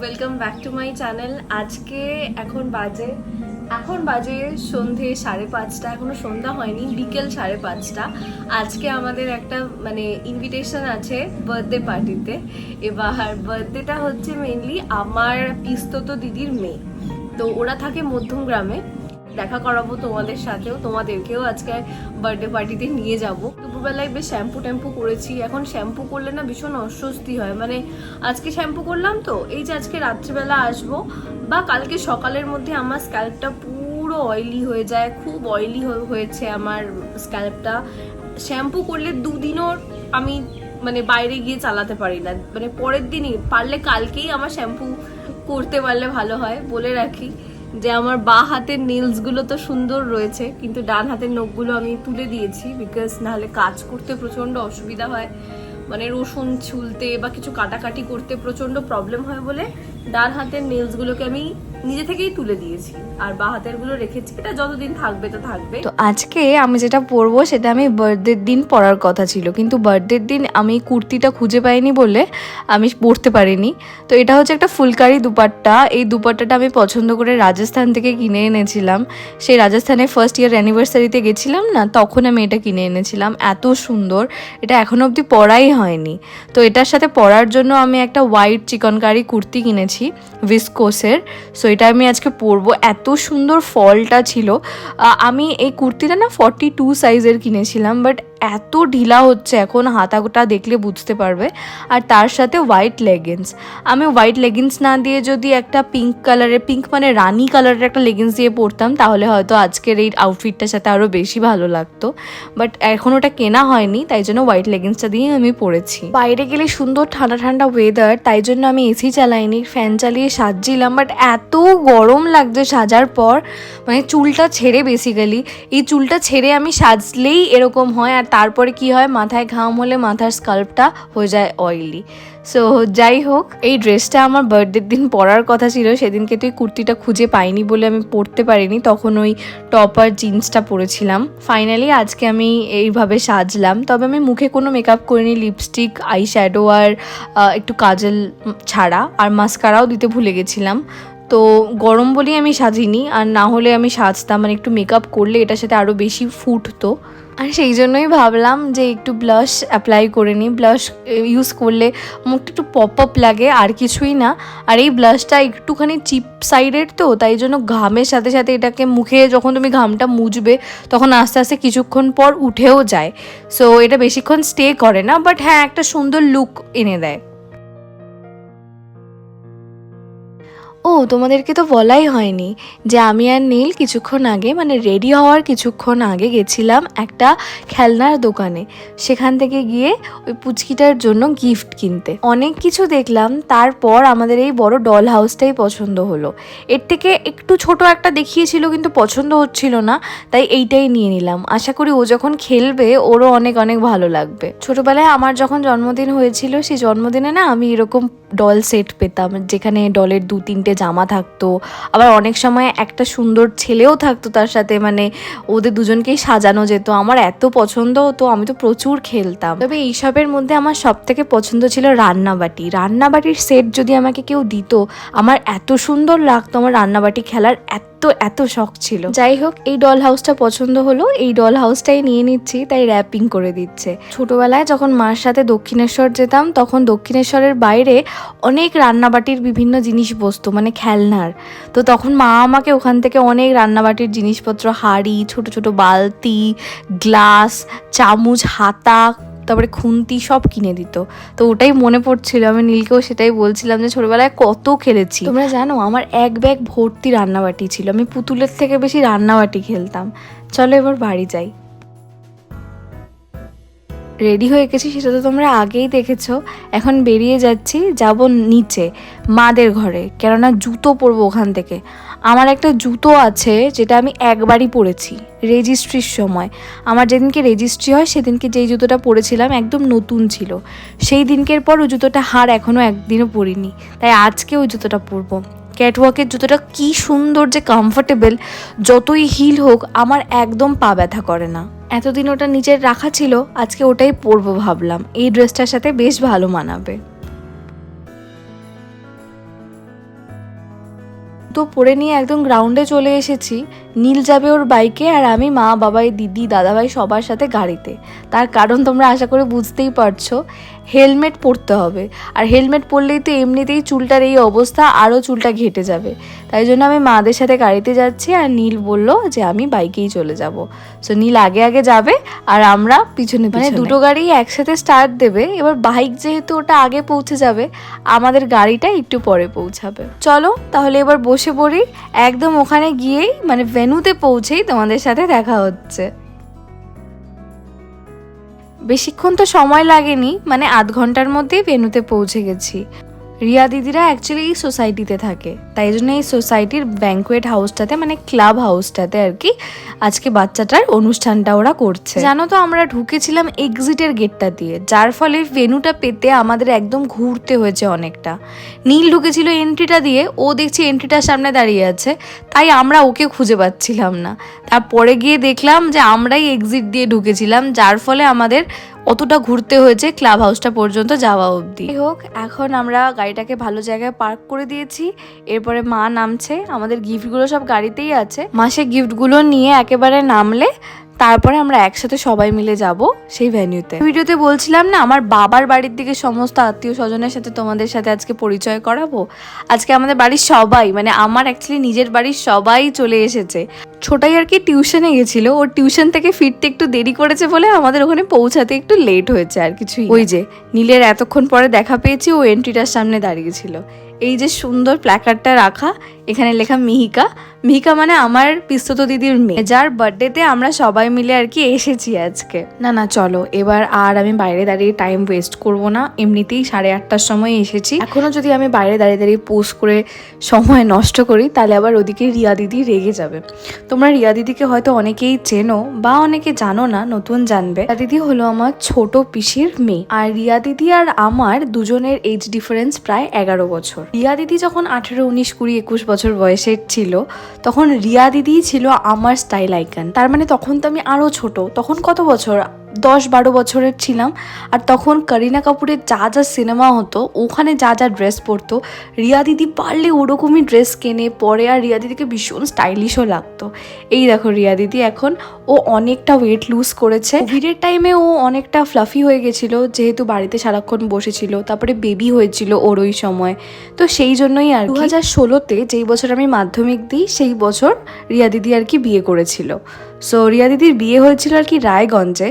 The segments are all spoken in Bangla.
Welcome back to my channel আজকে এখন বাজে। এখন বাজে সন্ধে সাড়ে পাঁচটা। এখনও সন্ধ্যা হয়নি, বিকেল সাড়ে পাঁচটা। আজকে আমাদের একটা মানে ইনভিটেশন আছে বার্থডে পার্টিতে এবার বার্থডেটা হচ্ছে মেনলি আমার পিস্তত দিদির মেয়ে। তো ওরা থাকে মধ্যম গ্রামে দেখা করাবো তোমাদের সাথেও, তোমাদেরকেও আজকে বার্থডে পার্টিতে নিয়ে যাব। দুপুরবেলায় বেশ শ্যাম্পু ট্যাম্পু করেছি, এখন শ্যাম্পু করলে না ভীষণ অস্বস্তি হয়। মানে আজকে শ্যাম্পু করলাম তো, এই যে আজকে রাত্রিবেলা আসব, বা কালকে সকালের মধ্যে আমার স্ক্যাল্পটা পুরো অয়েলি হয়ে যায়, খুব অয়েলি হয়েছে আমার স্ক্যাল্পটা শ্যাম্পু করলে দুদিনও আমি মানে বাইরে গিয়ে চালাতে পারি না। মানে পরের দিনই, পারলে কালকেই আমার শ্যাম্পু করতে পারলে ভালো হয়, বলে রাখি। যে আমার বা হাতের নেলসগুলো তো সুন্দর রয়েছে, কিন্তু ডান হাতের নখগুলো আমি তুলে দিয়েছি বিকজ নাহলে কাজ করতে প্রচণ্ড অসুবিধা হয়। মানে রসুন ছুলতে বা কিছু কাটাকাটি করতে প্রচণ্ড প্রবলেম হয় বলে ডান হাতের নেলসগুলোকে আমি নিজে থেকেই তুলে দিয়েছি। আর বা হাতেরগুলো রেখেছি এটা যতদিন থাকবে তো থাকবে। তো আজকে আমি যেটা পরবো সেটা আমি বার্থডের দিন পরার কথা ছিল। কিন্তু বার্থডের দিন আমি কুর্তিটা খুঁজে পাইনি বলে আমি পরতে পারিনি। তো এটা হচ্ছে একটা ফুলকারি দুপাট্টা। এই দুপাট্টাটা আমি পছন্দ করে রাজস্থান থেকে কিনে এনেছিলাম। সেই রাজস্থানে ফার্স্ট ইয়ার অ্যানিভার্সারিতে গেছিলাম না, তখন আমি এটা কিনে এনেছিলাম। এত সুন্দর। এটা এখনও অবধি পরাই হয়নি। তো এটার সাথে পরার জন্য আমি একটা হোয়াইট চিকনকারি কুর্তি কিনেছি ভিসকোসের সো এটা আমি আজকে পরবো। এত সুন্দর ফলটা ছিল। আমি এই কুর্তিটা না ফর্টি টু সাইজের কিনেছিলাম বাট এত ঢিলা হচ্ছে এখন, হাতাটা দেখলে বুঝতে পারবে। আর তার সাথে হোয়াইট লেগিংস আমি হোয়াইট লেগিংস না দিয়ে যদি একটা পিঙ্ক কালারের পিঙ্ক মানে রানি কালারের একটা লেগিংস দিয়ে পরতাম, তাহলে হয়তো আজকের এই আউটফিটটার সাথে আরও বেশি ভালো লাগতো। বাট এখন ওটা কেনা হয়নি, তাই জন্য হোয়াইট লেগিংসটা দিয়ে আমি পরেছি। বাইরে গেলে সুন্দর ঠান্ডা ঠান্ডা ওয়েদার তাই জন্য আমি এসি চালাইনি ফ্যান চালিয়ে সাজছিলাম। বাট এত গরম লাগছে সাজার পর মানে চুলটা ছেড়ে বেসিক্যালি এই চুলটা ছেড়ে আমি সাজলেই এরকম হয়। আর তারপরে কি হয়? মাথায় ঘাম হলে মাথার স্কাল্পটা হয়ে যায় অয়েলি সো যাই হোক এই ড্রেসটা আমার বার্থডের দিন পরার কথা ছিল। সেদিনকে তুই কুর্তিটা খুঁজে পাইনি বলে আমি পরতে পারিনি। তখন ওই টপ আর জিন্সটা পরেছিলাম। ফাইনালি আজকে আমি এইভাবে সাজলাম। তবে আমি মুখে কোনো মেকআপ করিনি। লিপস্টিক আই শ্যাডো আর একটু কাজল ছাড়া। আর মাস্কারাও দিতে ভুলে গেছিলাম। তো গরম বলেই আমি সাজিনি, আর না হলে আমি সাজতাম মানে একটু মেকআপ করলে এটার সাথে আরও বেশি ফুটতো। আর সেই জন্যই ভাবলাম যে একটু ব্লাশ অ্যাপ্লাই করে নিই। ব্লাশ ইউজ করলে মুখটা একটু পপ আপ লাগে, আর কিছুই না। আর এই ব্লাশটা একটুখানি চিপ সাইডের তো, তাই জন্য ঘামের সাথে সাথে এটাকে মুখে যখন তুমি ঘামটা মুছবে তখন আস্তে আস্তে কিছুক্ষণ পর উঠেও যায়। সো এটা বেশিক্ষণ স্টে করে না বাট হ্যাঁ একটা সুন্দর লুক এনে দেয়। ও, তোমাদেরকে তো বলাই হয়নি যে আমি আর নীল কিছুক্ষণ আগে মানে রেডি হওয়ার কিছুক্ষণ আগে গেছিলাম একটা খেলনার দোকানে। সেখান থেকে গিয়ে ওই পুচকিটার জন্য গিফট কিনতে। অনেক কিছু দেখলাম, তারপর আমাদের এই বড় ডল হাউসটাই পছন্দ হলো। এর থেকে একটু ছোট একটা দেখিয়েছিল, কিন্তু পছন্দ হচ্ছিল না, তাই এইটাই নিয়ে নিলাম। আশা করি ও যখন খেলবে, ওরও অনেক অনেক ভালো লাগবে। ছোটবেলায় আমার যখন জন্মদিন হয়েছিল, সেই জন্মদিনে না আমি এরকম ডল সেট পেতাম, যেখানে ডলের দু তিনটে জামা থাকতো। আবার অনেক সময় একটা সুন্দর ছেলেও থাকতো তার সাথে মানে ওদের দুজনকেই সাজানো যেত। আমার এত পছন্দ হতো, আমি তো প্রচুর খেলতাম। তবে এইসবের মধ্যে আমার সব থেকে পছন্দ ছিল রান্নাবাটি। রান্নাবাটির সেট যদি আমাকে কেউ দিত, আমার এত সুন্দর লাগতো, আমার রান্নাবাটি খেলার এত এত শখ ছিল। যাই হোক, এই ডল হাউসটা পছন্দ হলো। এই ডল হাউসটাই নিয়ে নিচ্ছি, তাই র্যাপিং করে দিচ্ছে। ছোটবেলায় যখন মার সাথে দক্ষিণেশ্বর যেতাম, তখন দক্ষিণেশ্বরের বাইরে অনেক রান্নাবাটির বিভিন্ন জিনিস বসতো। মানে খেলনার। তো তখন মা আমাকে ওখান থেকে অনেক রান্নাবাটির জিনিসপত্র, হাঁড়ি, ছোট ছোট বালতি, গ্লাস, চামচ, হাতা, তারপরে খুন্তি সব কিনে দিত। তো ওটাই মনে পড়ছিল। আমি নীলকেও সেটাই বলছিলাম যে ছোটবেলায় কত খেলেছি। তোমরা জানো, আমার এক ব্যাগ ভর্তি রান্নাবাটি ছিল। আমি পুতুলের থেকে বেশি রান্নাবাটি খেলতাম। চলো এবার বাড়ি যাই। রেডি হয়ে গেছি, সেটা তো তোমরা আগেই দেখেছ। এখন বেরিয়ে যাচ্ছি, যাব নিচে, মাদের ঘরে, কেননা জুতো পরবো ওখান থেকে। আমার একটা জুতো আছে, যেটা আমি একবারই পরেছি রেজিস্ট্রির সময়। আমার যেদিনকে রেজিস্ট্রি হয়, সেদিনকে যেই জুতোটা পরেছিলাম, একদম নতুন ছিল। সেই দিনকের পর ওই জুতোটা হার এখনও একদিনও পরিনি। তাই আজকে ওই জুতোটা পরবো। ক্যাটওয়াকের জুতোটা কি সুন্দর যে কমফোর্টেবল যতই হিল হোক, আমার একদম পা ব্যথা করে না। এতদিন ওটা নিজের রাখা ছিল, আজকে ওটাই পরবো ভাবলাম। এই ড্রেসটার সাথে বেশ ভালো মানাবে। তো পরে নিয়ে একদম গ্রাউন্ডে চলে এসেছি। নীল যাবে ওর বাইকে আর আমি মা বাবাই দিদি দাদাভাই সবার সাথে গাড়িতে। তার কারণ তোমরা আশা করে বুঝতেই পারছ হেলমেট পরতে হবে। আর হেলমেট পরলেই তো এমনিতেই চুলটার এই অবস্থা আরও চুলটা ঘেটে যাবে। তাই জন্য আমি মাদের সাথে গাড়িতে যাচ্ছি আর নীল বলল যে আমি বাইকেই চলে যাব। সো নীল আগে আগে যাবে আর আমরা পিছনে মানে দুটো গাড়ি একসাথে স্টার্ট দেবে এবার বাইক যেহেতু ওটা আগে পৌঁছে যাবে আমাদের গাড়িটা একটু পরে পৌঁছাবে। চলো তাহলে এবার বসে পড়ি। একদম ওখানে গিয়েই মানে ভেনুতে পৌঁছেই তোমাদের সাথে দেখা হচ্ছে। বেশিক্ষণ তো সময় লাগেনি মানে আধ ঘণ্টার মধ্যেই ভেনুতে পৌঁছে গেছি। রিয়া দিদিরা অ্যাকচুয়ালি এই সোসাইটিতে থাকে। তাই জন্য এই সোসাইটির ব্যাঙ্কুয়েট হাউসটাতে মানে ক্লাব হাউসটাতে আর কি, আজকে বাচ্চাটার অনুষ্ঠানটা ওরা করছে। জানো তো, আমরা ঢুকেছিলাম এক্সিটের গেটটা দিয়ে, যার ফলে ভেনুটা পেতে আমাদের একদম ঘুরতে হয়েছে অনেকটা। নীল ঢুকেছিল এন্ট্রিটা দিয়ে, ও দেখছি এন্ট্রিটার সামনে দাঁড়িয়ে আছে, তাই আমরা ওকে খুঁজে পাচ্ছিলাম না। তারপরে গিয়ে দেখলাম যে আমরাই এক্সিট দিয়ে ঢুকেছিলাম, যার ফলে আমাদের অতটা ঘুরতে হয়েছে ক্লাব হাউসটা পর্যন্ত যাওয়া অবধি। হোক এখন আমরা গাড়িটাকে ভালো জায়গায় পার্ক করে দিয়েছি। এরপরে মা নামছে। আমাদের গিফটগুলো সব গাড়িতেই আছে। মাসে গিফটগুলো নিয়ে একেবারে নামলে তারপরে আমরা একসাথে সবাই মিলে যাব সেই ভেন্যুতে ভিডিওতে বলছিলাম না, আমার বাবার বাড়ির দিকে সমস্ত আত্মীয় স্বজনের সাথে তোমাদের সাথে আজকে পরিচয় করাবো। আজকে আমাদের বাড়ির সবাই মানে আমার অ্যাকচুয়ালি নিজের বাড়ির সবাই চলে এসেছে। ছোটাই আর কি টিউশনে গেছিল ওর টিউশন থেকে ফিরতে একটু দেরি করেছে বলে আমাদের ওখানে পৌঁছাতে একটু লেট হয়েছে আর কিছুই ওই যে, নীলের এতক্ষণ পরে দেখা পেয়েছি, ও এন্ট্রিটার সামনে দাঁড়িয়েছিল এই যে সুন্দর প্ল্যাকার্ডটা রাখা, এখানে লেখা মিহিকা। মিহিকা মানে আমার পিস্তত দিদির মেয়ে। যার বার্থডেতে আমরা সবাই মিলে আর কি এসেছি আজকে। না না, চলো, এবার আর আমি বাইরে দাঁড়িয়ে টাইম ওয়েস্ট করব না। এমনিতেই সাড়ে আটটার সময় এসেছি। এখনও যদি আমি বাইরে দাঁড়িয়ে দাঁড়িয়ে পোস্ট করে সময় নষ্ট করি, তাহলে আবার ওদিকে রিয়া দিদি রেগে যাবে। তোমরা রিয়া দিদিকে হয়তো অনেকেই চেনো বা অনেকে জানো না, নতুন জানবে। রিয়া দিদি হলো আমার ছোট পিসির মেয়ে। আর রিয়া দিদি আর আমার দুজনের এজ ডিফারেন্স প্রায় এগারো বছর। রিয়া দিদি যখন আঠেরো, উনিশ, কুড়ি, একুশ বছর বয়সের ছিল, তখন রিয়া দিদিই ছিল আমার স্টাইল আইকন তার মানে তখন তো আমি আরও ছোট। তখন কত বছর? দশ বারো বছরের ছিলাম। আর তখন করিনা কাপুরের যা যা সিনেমা হতো, ওখানে যা যা ড্রেস পরতো, রিয়া দিদি পারলে ওরকমই ড্রেস কেনে, পরে আর রিয়া দিদিকে ভীষণ স্টাইলিশও লাগতো। এই দেখো রিয়া দিদি এখন, ও অনেকটা ওয়েট লুজ করেছে। ভিড়ের টাইমে ও অনেকটা ফ্লাফি হয়ে গেছিল, যেহেতু বাড়িতে সারাক্ষণ বসেছিল, তারপরে বেবি হয়েছিল ওর ওই সময়। তো সেই জন্যই আর দু হাজার ষোলোতে যেই বছর আমি মাধ্যমিক দিই, সেই বছর রিয়া দিদি আর কি বিয়ে করেছিল। সো রিয়া দিদির বিয়ে হয়েছিল আর কি রায়গঞ্জে।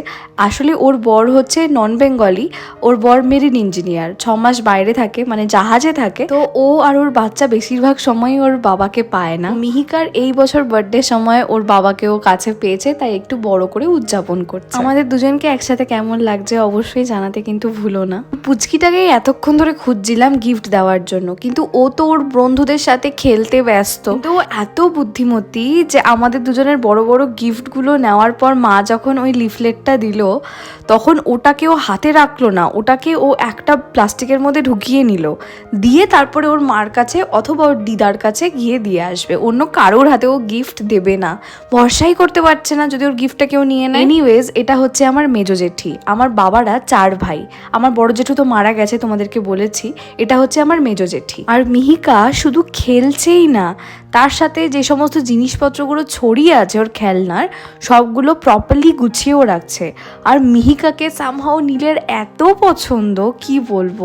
আসলে ওর বর হচ্ছে নন বেঙ্গলি ওর বর মেরিন ইঞ্জিনিয়ার, ছ মাস বাইরে থাকে মানে জাহাজে থাকে। তো ও আর ওর বাচ্চা বেশিরভাগ সময় ওর বাবাকে পায় না। মিহিকার এই বছর বার্থডে সময় ওর বাবাকে ও কাছে পেয়েছে, তাই একটু বড় করে উদযাপন করছে। আমাদের দুজনকে একসাথে কেমন লাগছে অবশ্যই জানাতে কিন্তু ভুলো না। পুচকিটাকে এতক্ষণ ধরে খুঁজছিলাম গিফট দেওয়ার জন্য, কিন্তু ও তো ওর বন্ধুদের সাথে খেলতে ব্যস্ত। তো এত বুদ্ধিমতী যে আমাদের দুজনের বড় বড় গিফটগুলো নেওয়ার পর মা যখন ওই লিফলেটটা দিল, তখন ওটাকে ও হাতে রাখল না। ওটাকে ও একটা প্লাস্টিকের মধ্যে ঢুকিয়ে নিল। দিয়ে তারপরে ওর মার কাছে অথবা ওর দিদার কাছে গিয়ে দিয়ে আসবে। অন্য কারোর হাতে ও গিফট দেবে না। ভরসাই করতে পারছে না যদি ওর গিফটটা কেউ নিয়ে নেয়। এনিওয়েজ এটা হচ্ছে আমার মেজো জেঠি, আমার বাবারা চার ভাই। আমার বড় জেঠু তো মারা গেছে তোমাদেরকে বলেছি। এটা হচ্ছে আমার মেজো জেঠি। আর মিহিকা শুধু খেলছেই না তার সাথে যে সমস্ত জিনিসপত্রগুলো ছড়িয়ে আছে ওর খেলনার, সবগুলো প্রপারলি গুছিয়েও রাখছে। আর মিহিকাকে সামহাও নীলের এত পছন্দ, কি বলব?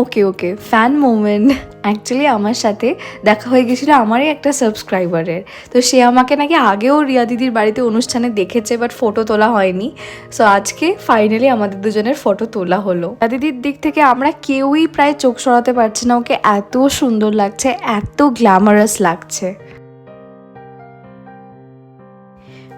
Okay okay fan moment actually আমার সাথে দেখা হয়ে গেছিল আমারই একটা সাবস্ক্রাইবারের তো সে আমাকে নাকি আগেও রিয়া দিদির বাড়িতে অনুষ্ঠানে দেখেছে বাট ফটো তোলা হয়নি। সো আজকে ফাইনালি আমাদের দুজনের ফটো তোলা হলো। রিয়া দিদির দিক থেকে আমরা কেউই প্রায় চোখ সরাতে পারছি না, ওকে এত সুন্দর লাগছে, এত গ্ল্যামারাস লাগছে।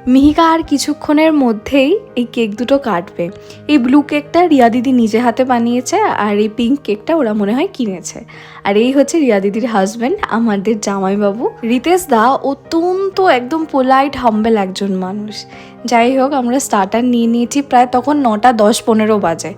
মিহিকা আর কিছুক্ষণের মধ্যেই এই কেক দুটো কাটবে। এই ব্লু কেকটা রিয়া দিদি নিজে হাতে বানিয়েছে আর এই পিঙ্ক কেকটা ওরা মনে হয় কিনেছে। আর এই হচ্ছে রিয়া দিদির হাজব্যান্ড আমাদের জামাইবাবু। রিতেশ দা অত্যন্ত একদম পোলাইট হাম্বেল একজন মানুষ। যাই হোক আমরা স্টার্টার নিয়ে নিয়েছি প্রায় তখন নটা দশ পনেরো বাজে।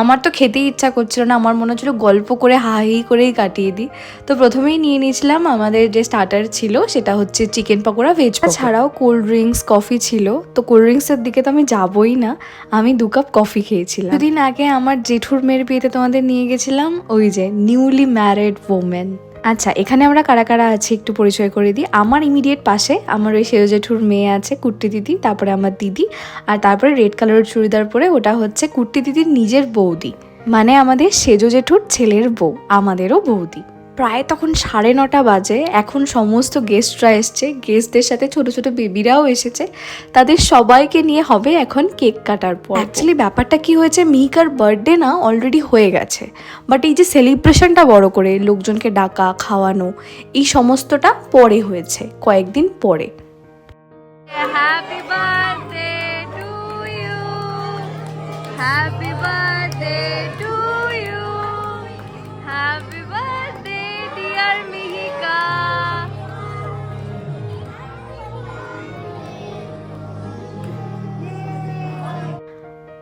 আমার তো খেতেই ইচ্ছা করছিল না, আমার মনে হচ্ছিল গল্প করে হাহি করেই কাটিয়ে দিই। তো প্রথমেই নিয়ে নিয়েছিলাম আমাদের যে স্টার্টার ছিল, সেটা হচ্ছে চিকেন পকোড়া ভেজ ছাড়াও কোল্ড ড্রিঙ্কস কফি ছিল। তো কোল্ড ড্রিঙ্কসের দিকে তো আমি যাবই না, আমি দু কাপ কফি খেয়েছিলাম। দুদিন আগে আমার জেঠুর মেয়ের বিয়েতে তোমাদের নিয়ে গেছিলাম, ওই যে নিউলি ম্যারিড ওমেন আচ্ছা এখানে আমরা কারা কারা আছি একটু পরিচয় করে দিই। আমার ইমিডিয়েট পাশে আমার ওই সেজো জেঠুর মেয়ে আছে কুর্তি দিদি, তারপরে আমার দিদি, আর তারপরে রেড কালারের চুড়িদার পরে ওটা হচ্ছে কুর্তি দিদির নিজের বৌদি। মানে আমাদের সেজো জেঠুর ছেলের বউ, আমাদেরও বৌদি। প্রায় তখন সাড়ে নটা বাজে। এখন সমস্ত গেস্টরা এসছে। গেস্টদের সাথে ছোট ছোট বেবিরাও এসেছে। তাদের সবাইকে নিয়ে হবে এখন কেক কাটার পর অ্যাকচুয়ালি ব্যাপারটা কি হয়েছে মিহিকার বার্থডে না অলরেডি হয়ে গেছে। বাট এই যে সেলিব্রেশনটা বড় করে লোকজনকে ডাকা খাওয়ানো এই সমস্তটা পরে হয়েছে কয়েকদিন পরে। Happy birthday to you happy birthday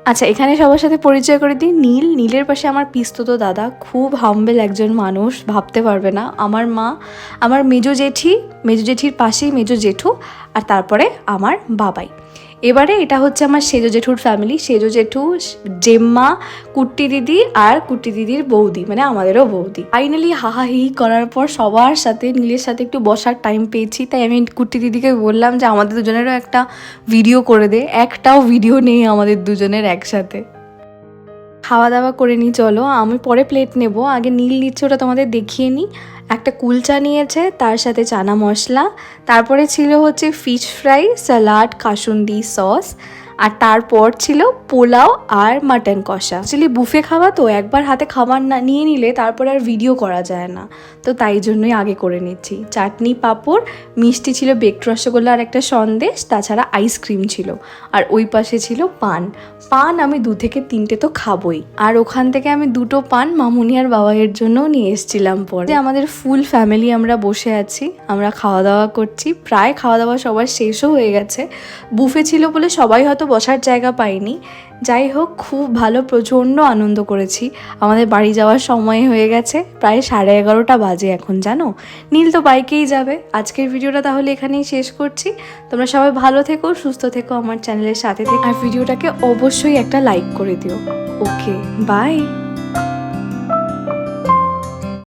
আচ্ছা এখানে সবার সাথে পরিচয় করে দিই। নীল, নীলের পাশে আমার পিস্তত দাদা। খুব হাম্বেল একজন মানুষ, ভাবতে পারবে না। আমার মা, আমার মেজো জেঠি, মেজো জেঠির পাশেই মেজো জেঠু, আর তারপরে আমার বাবাই। এবারে এটা হচ্ছে আমার সেজো জেঠুর ফ্যামিলি সেজো জেঠু, জেম্মা, কুট্টি দিদি আর কুট্টি দিদির বৌদি মানে আমাদেরও বৌদি। ফাইনালি হাহাহি করার পর সবার সাথে, নীলের সাথে একটু বসার টাইম পেয়েছি, তাই আমি কুট্টি দিদিকে বললাম যে আমাদের দুজনেরও একটা ভিডিও করে দে, একটাও ভিডিও নেই আমাদের দুজনের একসাথে। খাওয়া দাওয়া করে নিই চলো। আমি পরে প্লেট নেব। আগে নীল নিচ্ছে ওটা তোমাদের দেখিয়ে নিই একটা কুলচা নিয়েছে, তার সাথে চানা মশলা। তারপরে ছিল হচ্ছে ফিশ ফ্রাই স্যালাড কাসুন্দি সস আর তারপর ছিল পোলাও আর মাটন কষা। অ্যাকচুয়ালি বুফে খাওয়া তো, একবার হাতে খাবার না, নিয়ে নিলে তারপর আর ভিডিও করা যায় না। তো তাই জন্যই আগে করে নিচ্ছি। চাটনি, পাঁপড়, মিষ্টি ছিল বেকড রসগোল্লা আর একটা সন্দেশ, তাছাড়া আইসক্রিম ছিল। আর ওই পাশে ছিল পান। পান আমি দু থেকে তিনটে তো খাবই। আর ওখান থেকে আমি দুটো পান মামুনি আর বাবাইয়ের জন্যও নিয়ে এসেছিলাম পরে। যে আমাদের ফুল ফ্যামিলি আমরা বসে আছি, আমরা খাওয়া দাওয়া করছি। প্রায় খাওয়া দাওয়া সবার শেষও হয়ে গেছে। বুফে ছিল বলে সবাই হয়তো বসার জায়গা পাইনি। যাই হোক, খুব ভালো, প্রচণ্ড আনন্দ করেছি। আমাদের বাড়ি যাওয়ার সময় হয়ে গেছে, প্রায় সাড়ে এগারোটা বাজে এখন, জানো? নীল তো বাইকেই যাবে। আজকের ভিডিওটা তাহলে এখানেই শেষ করছি। তোমরা সবাই ভালো থেকো, সুস্থ থেকো আমার চ্যানেলের সাথে থেকো। আর ভিডিওটাকে অবশ্যই একটা লাইক করে দিও। Okay, bye.